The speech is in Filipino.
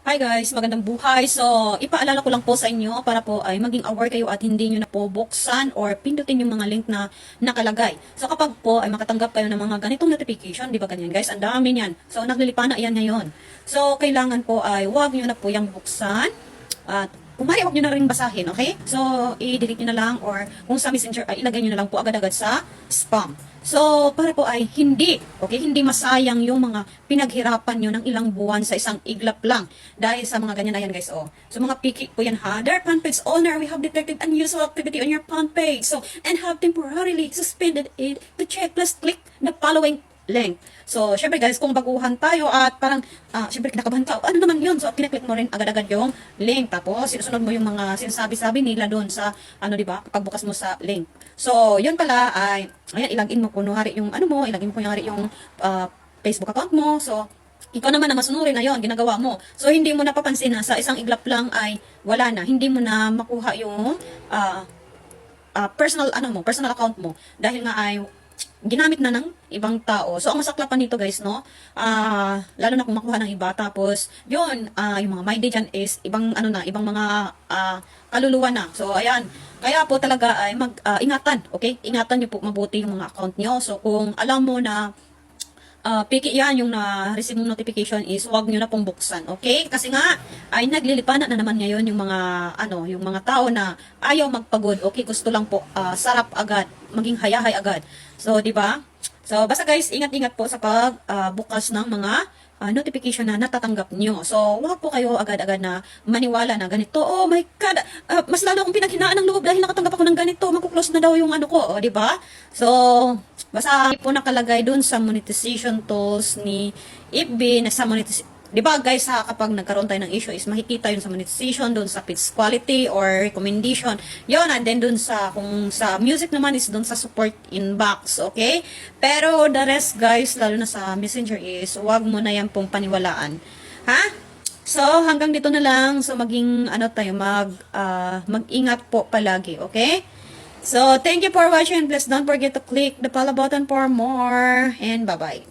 Hi guys, magandang buhay. So, ipaalala ko lang po sa inyo para po ay maging aware kayo at hindi nyo na po buksan or pindutin yung mga link na nakalagay. So, kapag po ay makatanggap kayo ng mga ganitong notification, di ba ganyan guys? Ang dami niyan. So, naglilipana yan ngayon. So, kailangan po ay huwag nyo na po yung buksan. At kumari, huwag nyo na rin basahin, okay? So, i-delete nyo na lang or kung sa messenger ay ilagay nyo na lang po agad-agad sa spam. So, para po ay hindi, okay, hindi masayang yung mga pinaghirapan nyo ng ilang buwan sa isang iglap lang. Dahil sa mga ganyan na yan, guys, oh. So, mga piki po yan, ha? Dear page owner, we have detected unusual activity on your fan page. So, and have temporarily suspended it to check, plus click the following link. So, syempre guys, kung baguhan tayo at parang, ah, syempre kinakabahan ka, ano naman yun? So, kinaklik mo rin agad-agad yung link. Tapos, sinusunod mo yung mga sinasabi-sabi nila doon sa, ano di ba, pagbukas mo sa link. So, yun pala ay, ayan, ilagin mo kunwari yung, ano mo, ilagin mo kunwari yung ah, Facebook account mo. So, ikaw naman na masunurin na yon ginagawa mo. So, hindi mo napapansin na sa isang iglap lang ay wala na. Hindi mo na makuha yung ah, ah, personal ano mo, personal account mo dahil nga ay ginamit na ng ibang tao. So, ang masaklapan nito guys, no? Ah, lalo na kung makuha ng iba. Tapos, yun, ah, yung mga my dyan is ibang, ano na, ibang mga ah, kaluluwa na. So, ayan. Kaya po talaga ay mag, ah, ingatan, okay? Ingatan nyo po mabuti yung mga account nyo. So, kung alam mo na uh, piki yan yung na-receive mong notification is huwag nyo na pong buksan, okay? Kasi nga, ay naglilipana na naman ngayon yung mga, ano, yung mga tao na ayaw magpagod, okay? Gusto lang po, ah, sarap agad, maging hayahay agad. So, di ba? So, basta guys, ingat-ingat po sa pag ah, bukas ng mga ah, notification na natatanggap nyo. So, huwag po kayo agad-agad na maniwala na ganito. Oh my God, ah, mas lalo akong pinaghinaan ng loob dahil nakatanggap ako ng ganito. Magkuklose na daw yung ano ko, oh, di ba? So, basta po nakalagay dun sa monetization tools ni FB na sa monetization Di ba guys, ha, kapag nagkaroon tayo ng issue is makikita yun sa monetization, dun sa pitch quality or recommendation. Yun, and then dun sa, kung sa music naman is dun sa support inbox, okay? Pero the rest guys, lalo na sa messenger is, wag mo na yan pong paniwalaan. Ha? So, hanggang dito na lang. So, maging, ano tayo, mag, ah, mag-ingat po palagi, okay? So, thank you for watching. Please don't forget to click the follow button for more. And bye-bye.